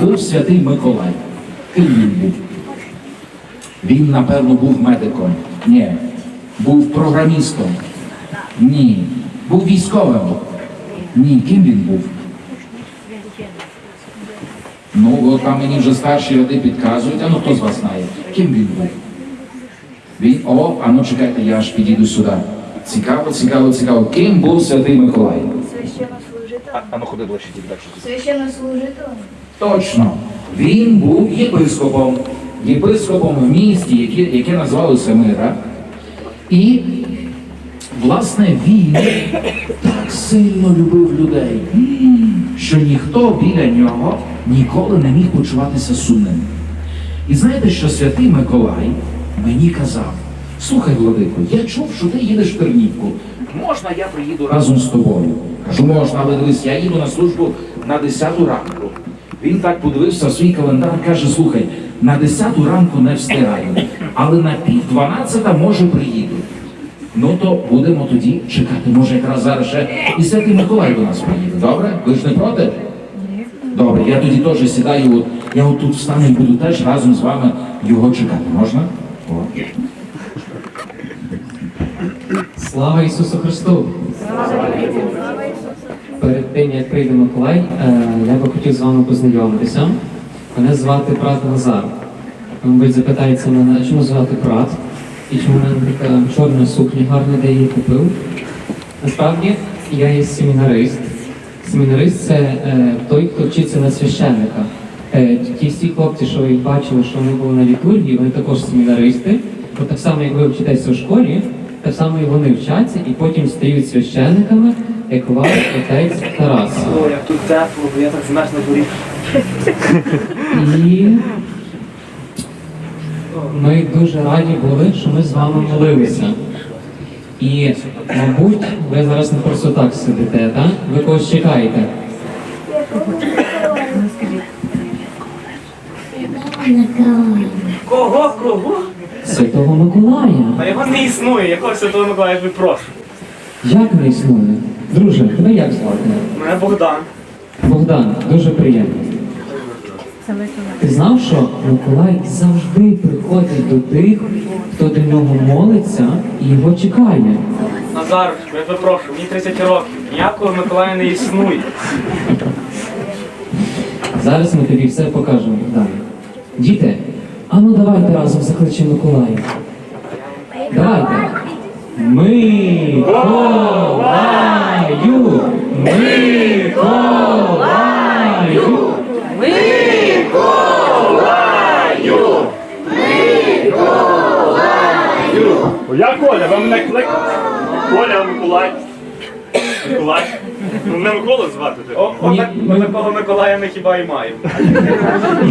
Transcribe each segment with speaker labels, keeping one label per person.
Speaker 1: був святий Миколай? Ким він був? Він, напевно, був медиком. Ні. Був програмістом. Ні. Був військовим. Ні. Ким він був? Ну, от там мені вже старші люди підказують, а ну хто з вас знає, ким він був? Він, о, а ну чекайте, я аж підійду сюди. Цікаво, цікаво, цікаво. Ким був святий Миколай?
Speaker 2: Священнослужителем.
Speaker 3: А ну ходи ближче тільки далі.
Speaker 2: Священнослужителем.
Speaker 1: Точно. Він був єпископом, єпископом в місті, яке, яке називалося Мира. І, власне, він так сильно любив людей, що ніхто біля нього ніколи не міг почуватися сумним. І знаєте, що святий Миколай мені казав: слухай, Владико, я чув, що ти їдеш в Тернівку. Можна я приїду разом з тобою? Кажу, можна, але дивись, я їду на службу на 10 ранку. Він так подивився в свій календар, каже: слухай, на 10 ранку не встигаю, але на пів 12 може приїду. Ну то будемо тоді чекати. Може, якраз зараз ще і святий Миколай до нас приїде. Добре? Ви ж не проти? Добре, я тоді теж сідаю, от, я от тут встану і буду теж разом з вами його чекати. Можна? О.
Speaker 4: Слава Ісусу Христу! Перед тим, як прийде Миколай, е, я би хотів з вами познайомитися. Мене звати брат Назар. Мабуть, запитається мене, чому звати брат і чому в мене така чорна сукня гарна, де її купив. Насправді, я є семінарист. Семінарист це е, той, хто вчиться на священника. Е, ті всі хлопці, що ви бачили, що вони були на літургії, вони також семінаристи. Бо так само, як ви вчитеся у школі, так само і вони вчаться і потім стають священниками, як ваш отець Тарас.
Speaker 3: О, як тут тепло, бо я так змерз на дворі.
Speaker 4: І ми дуже раді були, що ми з вами молилися. І, мабуть, ви зараз не просто так сидите, так? Ви когось чекаєте.
Speaker 3: Кого? Кого?
Speaker 4: Святого Миколая.
Speaker 3: Та його не існує, якого Святого Миколая я прошу.
Speaker 4: Як не існує? Друже, тебе як звати?
Speaker 3: Мене Богдан.
Speaker 4: Богдан, дуже приємно. Ти знав, що Миколай завжди приходить до тих, хто до нього молиться і його чекає.
Speaker 3: Назар, я тебе прошу, мені 30 років. Ніякого Миколая не існує.
Speaker 4: Зараз ми тобі все покажемо. Далі. Діти, а ну давайте разом закличемо Миколая. Давайте. Миколаю! Миколаю!
Speaker 5: Я Коля, ви мене клик. Коля, Миколай. Миколай. Ну, мене Микола звати.
Speaker 3: О, так, ми такого Миколая ми хіба і маємо.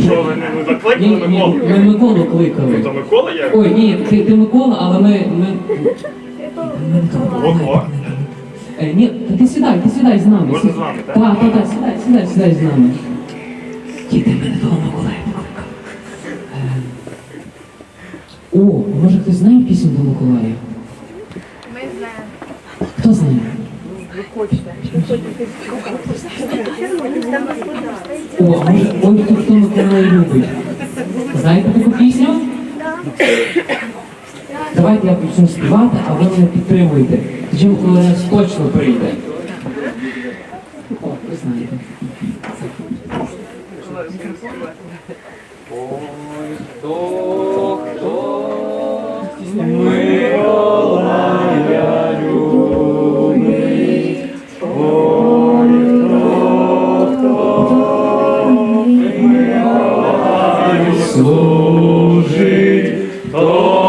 Speaker 5: Що ви не
Speaker 4: Ні,
Speaker 5: закликали
Speaker 4: ні,
Speaker 5: Миколу?
Speaker 4: ми Миколу кликали.
Speaker 5: То Микола є?
Speaker 4: Ой, ні, ти, ти Микола, але ми. ми...
Speaker 5: Ого.
Speaker 4: Е, ні, та ти сідай, ти сідай з нами.
Speaker 5: Можна з вами, так?
Speaker 4: Так, так, так, сідай, сідай, сідай з нами. Діти, мене того Миколая покликав. Е, О, може хтось знає пісню до Миколая?
Speaker 2: Ми знаємо.
Speaker 4: Хто знає? О, а може, ой, хто, хто Миколая любить? Знаєте таку пісню? Давайте я почну співати, а ви мене підтримуєте. Тоді Миколай нас точно прийде. О, знаєте. Ой, служить,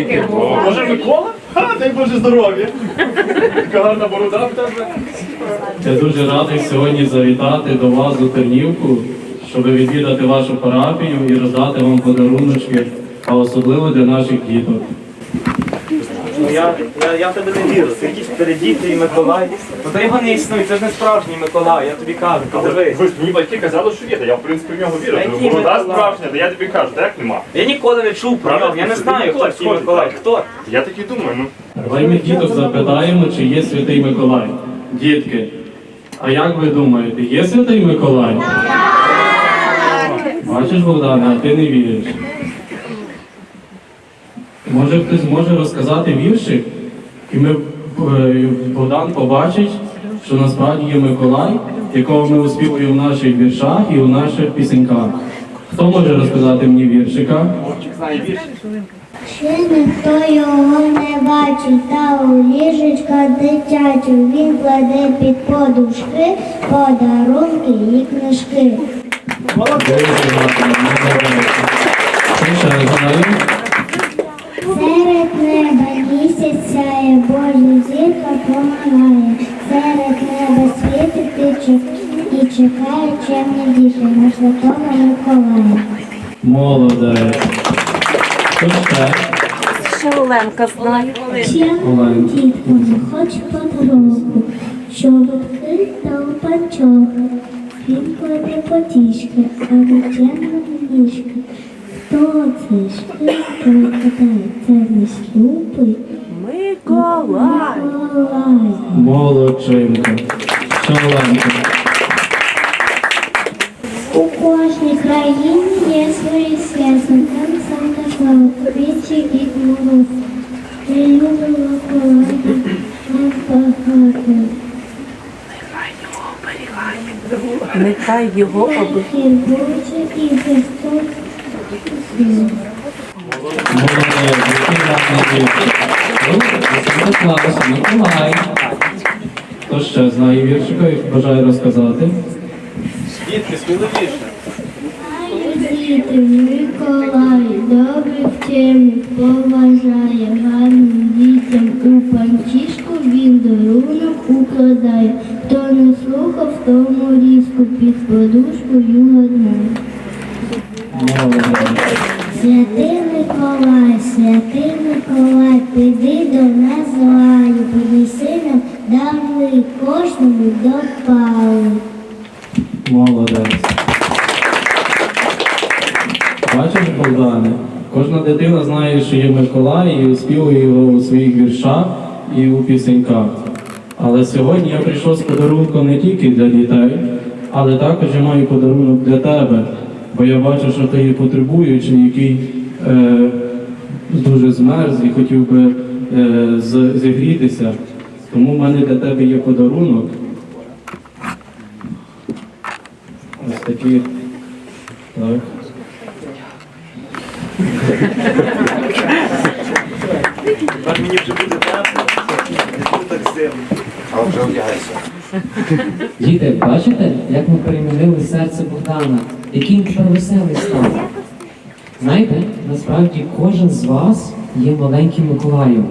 Speaker 4: Навіки
Speaker 5: Може Микола? Ха, дай Боже здоров'я. Така гарна борода в тебе.
Speaker 6: Я дуже радий сьогодні завітати до вас у Тернівку, щоб відвідати вашу парафію і роздати вам подаруночки, а особливо для наших діток.
Speaker 3: Я, я, я в тебе не вірю. Це якісь передіти і Миколай. Ну та його не існує, це ж не справжній Миколай, я тобі кажу, подивись.
Speaker 7: Ви ж мені батьки казали, що є, та я в принципі в нього вірю.
Speaker 3: Та
Speaker 7: Ну,
Speaker 3: який
Speaker 7: Борода
Speaker 3: Миколай?
Speaker 7: справжня, та я тобі кажу, так нема.
Speaker 3: Я ніколи не чув про нього, я не знаю, хто такий Миколай. Хто?
Speaker 7: Я так і думаю, ну.
Speaker 6: Давай ми діток запитаємо, чи є святий Миколай. Дітки, а як ви думаєте, є святий Миколай? Бачиш, Богдане, а ти не віриш. Може хтось може розказати віршик, і ми, е, Богдан побачить, що насправді є Миколай, якого ми оспівуємо в наших віршах і у наших пісеньках. Хто може розказати мені віршика?
Speaker 8: Ще ніхто його не бачить, та у ліжечка дитячу він кладе під подушки подарунки і книжки.
Speaker 6: Молодець.
Speaker 8: Помагає. Серед неба світить і і чекає чемні діти на святого Миколая.
Speaker 6: Молодець. Що ще?
Speaker 9: Оленка знає.
Speaker 8: Дітку не хоче подарунку, чоботки та панчохи. Він кладе потішки, а дитина ніжки. Хто це ж хто гадає? Це не слюбий
Speaker 9: Миколай.
Speaker 6: Молодчинка. Що
Speaker 8: У кожній країні є свої свята, там Санта Клаус, вічі Дід Мороз. Не любимо колоді, нам багато.
Speaker 9: Нехай його оберігає.
Speaker 8: Хірбуче і Христос.
Speaker 6: Миколай. Хто ще знає віршика і бажає розказати?
Speaker 3: Дітки, сміливіше.
Speaker 8: Діти, Миколай, добрий вчений, поважає гарним дітям у панчішку він дарунок укладає. Хто не слухав, тому різку під подушкою.
Speaker 6: Молодець.
Speaker 8: Святий Миколай, святий Миколай, піди до нас з лаю, принеси нам дари кожному до пали.
Speaker 6: Молодець. Бачиш, Богдане, кожна дитина знає, що є Миколай і співає його у своїх віршах і у пісеньках. Але сьогодні я прийшов з подарунком не тільки для дітей, але також я маю подарунок для тебе. Бо я бачу, що ти є потребуючий, який е, дуже змерз і хотів би зігрітися. Тому в мене для тебе є подарунок. Ось такі. Так.
Speaker 3: Так мені вже буде тепло, так зимно.
Speaker 4: Діти, бачите, як ми перемінили серце Богдана, який він тепер веселий став. Знаєте, насправді кожен з вас є маленьким Миколаєм.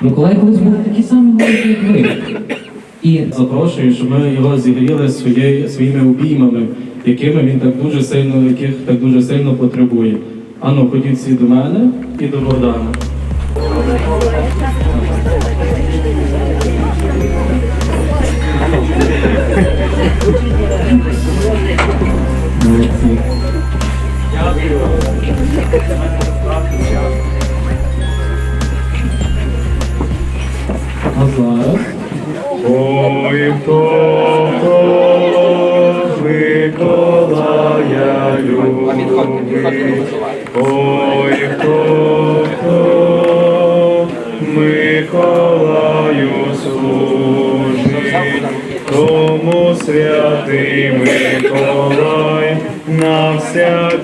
Speaker 4: Миколай колись був такий самий маленький, як ви. І
Speaker 6: Запрошую, щоб ми його зігріли своєю, своїми обіймами, якими він так дуже сильно, яких так дуже сильно потребує. Ану, ходіть всі до мене і до Богдана. Молодці. А зараз
Speaker 7: Ой,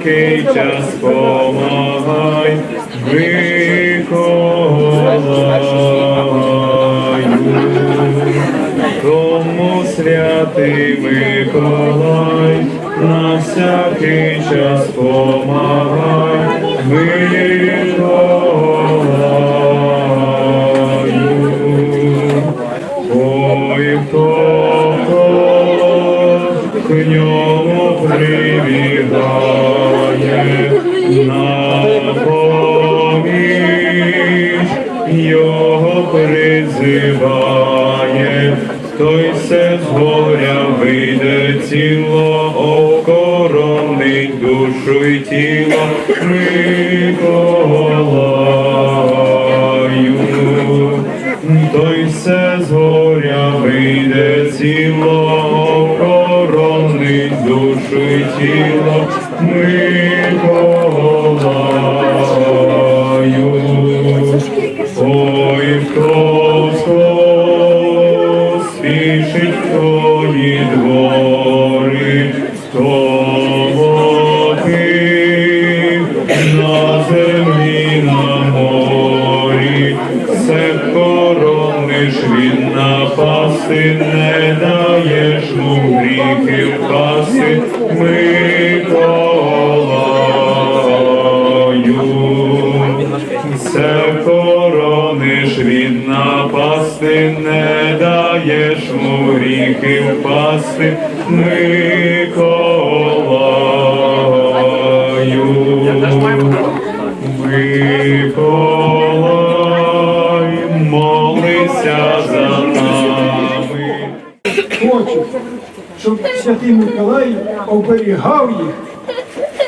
Speaker 7: всякий час помагай, Миколаю. Тому святий Миколай на всякий час помагай Миколаю. Ой, хто, хто к ньому прибігає на поміч, взиває, той се з горя вийде тіло, охоронить душу й тіло Миколаю. Той се з горя вийде тіло, охоронить душу й тіло хто від напасти, не даєш му гріхи впасти, Миколаю. Миколай, молися за нами.
Speaker 10: Хочу, щоб святий Миколай оберігав їх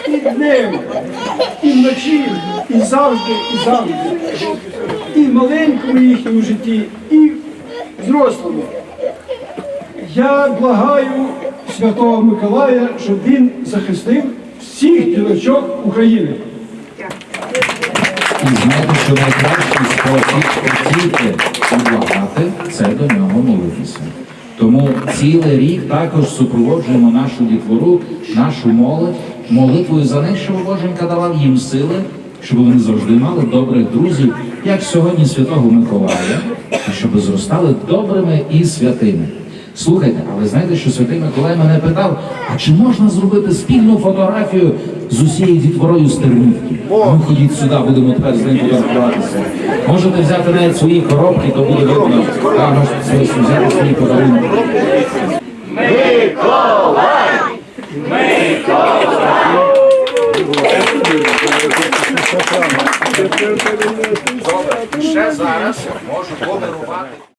Speaker 10: і днем, і вночі, і завжди, і завжди. І маленькому їхньому житті, і зрослому. Я благаю святого Миколая, щоб він захистив всіх ділочок України.
Speaker 1: І знаєте, що найкращий спосіб і благати це до нього молитися. Тому цілий рік також супроводжуємо нашу дітвору, нашу молодь молитвою за них, щоб Боженька давав їм сили, щоб вони завжди мали добрих друзів, як сьогодні Святого Миколая, і щоб зростали добрими і святими. Слухайте, але знаєте, що святий Миколай мене питав, а чи можна зробити спільну фотографію з усією дітворою з Тернівки? А Ну ходіть сюди, будемо тепер з ним фотографуватися. Можете взяти навіть свої коробки, то буде видно. А, можете взяти свої подарунки. Добре, ще зараз можу подарувати.